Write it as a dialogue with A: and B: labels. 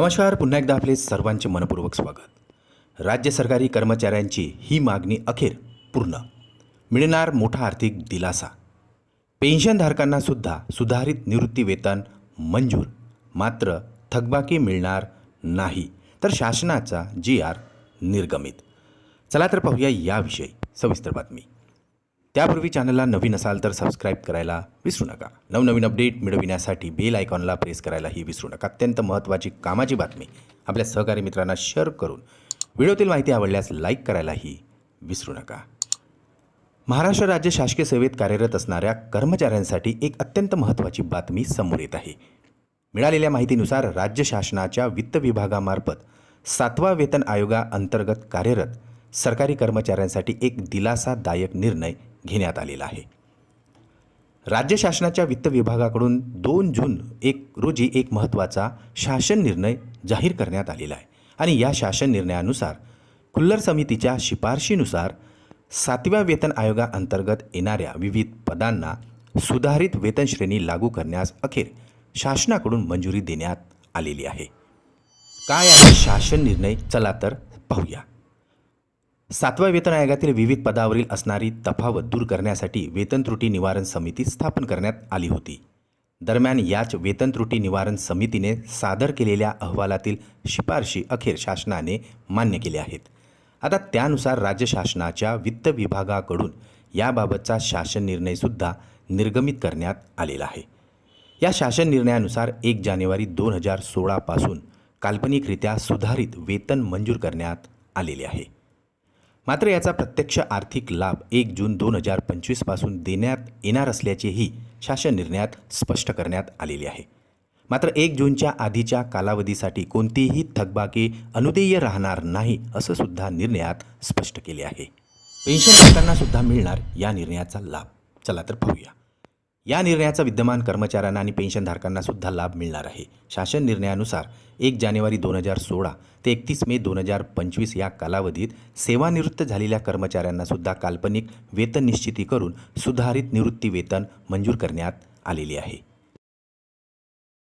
A: नमस्कार पुन्हा एकदा आपले सर्वांचे मनपूर्वक स्वागत. राज्य सरकारी कर्मचाऱ्यांची ही मागणी अखेर पूर्ण. मिळणार मोठा आर्थिक दिलासा. पेन्शनधारकांना सुद्धा सुधारित निवृत्तीवेतन मंजूर. मात्र थकबाकी मिळणार नाही तर शासनाचा जी आर निर्गमित. चला तर पाहूया याविषयी सविस्तर बातमी. त्यापूर्वी चॅनलला नवीन असाल तर सबस्क्राईब करायला विसरू नका. नवनवीन अपडेट मिळविण्यासाठी बेल आयकॉनला प्रेस करायलाही विसरू नका. अत्यंत महत्त्वाची कामाची बातमी आपल्या सहकारी मित्रांना शेअर करून व्हिडिओतील माहिती आवडल्यास लाईक करायलाही विसरू नका. महाराष्ट्र राज्य शासकीय सेवेत कार्यरत असणाऱ्या कर्मचाऱ्यांसाठी एक अत्यंत महत्त्वाची बातमी समोर येत आहे. मिळालेल्या माहितीनुसार राज्य शासनाच्या वित्त विभागामार्फत सातवा वेतन आयोगाअंतर्गत कार्यरत सरकारी कर्मचाऱ्यांसाठी एक दिलासादायक निर्णय घेण्यात आलेला आहे. राज्य शासनाच्या वित्त विभागाकडून दोन जून एक रोजी एक महत्त्वाचा शासन निर्णय जाहीर करण्यात आलेला आहे आणि या शासन निर्णयानुसार खुल्लर समितीच्या शिफारशीनुसार सातव्या वेतन आयोगाअंतर्गत येणाऱ्या विविध पदांना सुधारित वेतनश्रेणी लागू करण्यास अखेर शासनाकडून मंजुरी देण्यात आलेली आहे. काय आहे शासन निर्णय? चला तर पाहूया. सातव्या वेतन आयोगातील विविध पदावरील असणारी तफावत दूर करण्यासाठी वेतन त्रुटी निवारण समिती स्थापन करण्यात आली होती. दरम्यान याच वेतन त्रुटी निवारण समितीने सादर केलेल्या अहवालातील शिफारशी अखेर शासनाने मान्य केल्या आहेत. आता त्यानुसार राज्य शासनाच्या वित्त विभागाकडून याबाबतचा शासन निर्णयसुद्धा निर्गमित करण्यात आलेला आहे. या शासन निर्णयानुसार एक जानेवारी दोन हजार सोळापासून काल्पनिकरित्या सुधारित वेतन मंजूर करण्यात आलेले आहे. मात्र याचा प्रत्यक्ष आर्थिक लाभ एक जून दोन हजार पंचवीसपासून देण्यात येणार असल्याचेही शासन निर्णयात स्पष्ट करण्यात आलेले आहे. मात्र एक जूनच्या आधीच्या कालावधीसाठी कोणतीही थकबाकी अनुदेय राहणार नाही असं सुद्धा निर्णयात स्पष्ट केले आहे. पेन्शनधारकांना सुद्धा मिळणार या निर्णयाचा लाभ. चला तर पाहूया. या निर्णयाचा विद्यमान कर्मचाऱ्यांना आणि पेन्शनधारकांना सुद्धा लाभ मिळणार आहे. शासन निर्णयानुसार एक जानेवारी दोन हजार सोळा ते एकतीस मे दोन हजार पंचवीस या कालावधीत सेवानिवृत्त झालेल्या कर्मचाऱ्यांना सुद्धा काल्पनिक वेतन निश्चिती करून सुधारित निवृत्ती वेतन मंजूर करण्यात आलेले आहे.